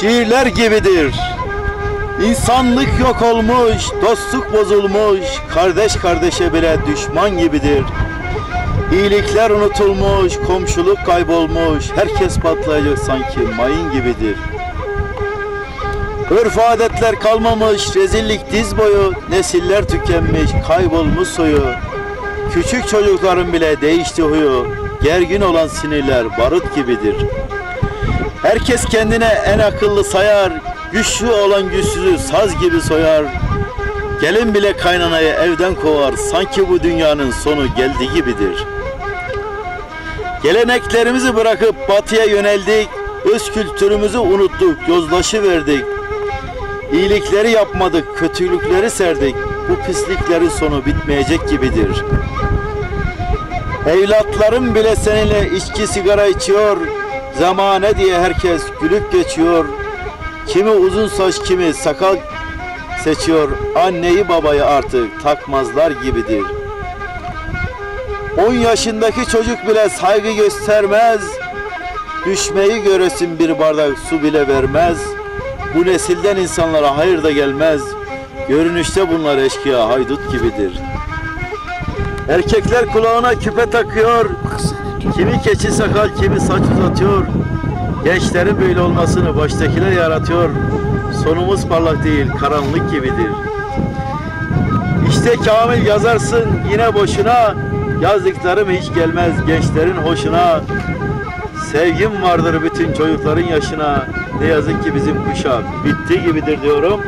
şiirler gibidir. İnsanlık yok olmuş, dostluk bozulmuş, kardeş kardeşe bile düşman gibidir. İyilikler unutulmuş, komşuluk kaybolmuş, herkes patlayacak sanki mayın gibidir. Örf adetler kalmamış, rezillik diz boyu, nesiller tükenmiş, kaybolmuş soyu. Küçük çocukların bile değişti huyu, gergin olan sinirler barut gibidir. Herkes kendine en akıllı sayar, güçlü olan güçsüzü saz gibi soyar. Gelin bile kaynanayı evden kovar, sanki bu dünyanın sonu geldi gibidir. Geleneklerimizi bırakıp batıya yöneldik, öz kültürümüzü unuttuk, yozlaşı verdik. İyilikleri yapmadık, kötülükleri serdik. Bu pisliklerin sonu bitmeyecek gibidir. Evlatlarım bile seninle içki sigara içiyor. Zamane diye herkes gülüp geçiyor. Kimi uzun saç, kimi sakal seçiyor. Anneyi babayı artık takmazlar gibidir. 10 yaşındaki çocuk bile saygı göstermez. Düşmeyi göresin bir bardak su bile vermez. Bu nesilden insanlara hayır da gelmez. Görünüşte bunlar eşkıya haydut gibidir. Erkekler kulağına küpe takıyor. Kimi keçi sakal, kimi saç uzatıyor. Gençlerin böyle olmasını baştakiler yaratıyor. Sonumuz parlak değil, karanlık gibidir. İşte Kamil yazarsın yine boşuna. Yazdıklarım hiç gelmez gençlerin hoşuna. Sevgim vardır bütün çocukların yaşına. Ne yazık ki bizim kuşak bitti gibidir diyorum.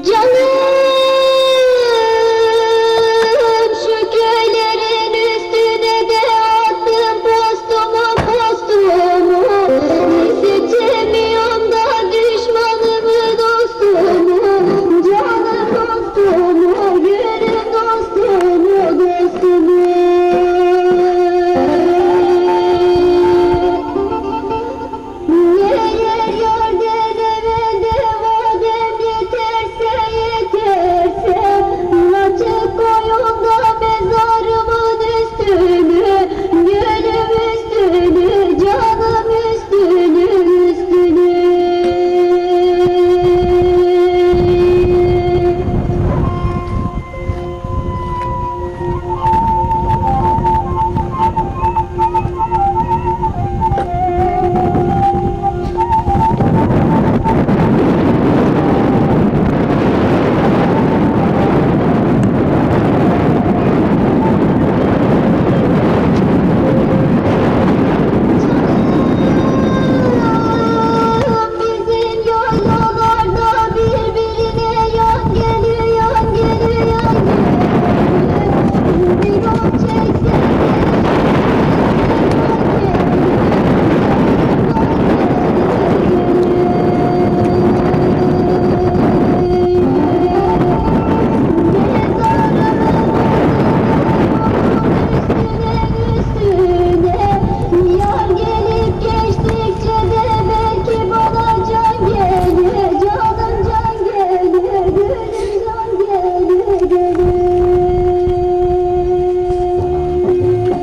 叫你。